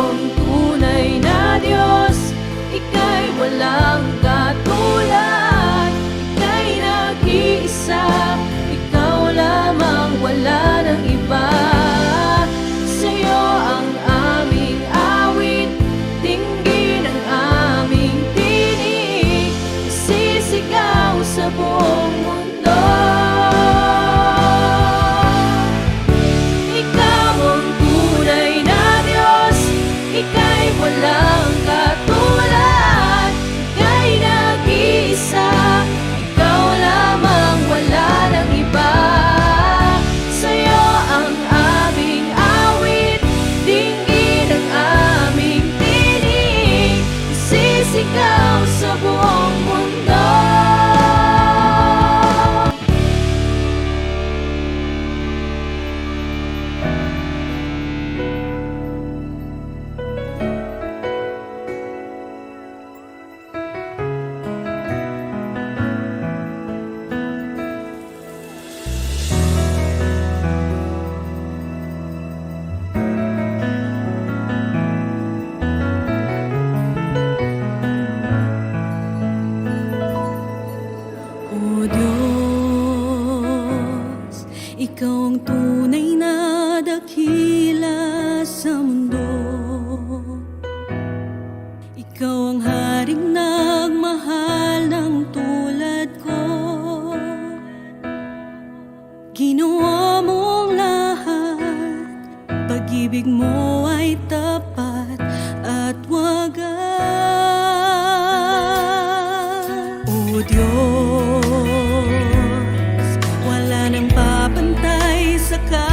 con tunay na dakila sa mundo. Ikaw ang haring nagmahal ng tulad ko. Ginawa mong lahat pag-ibig mo America.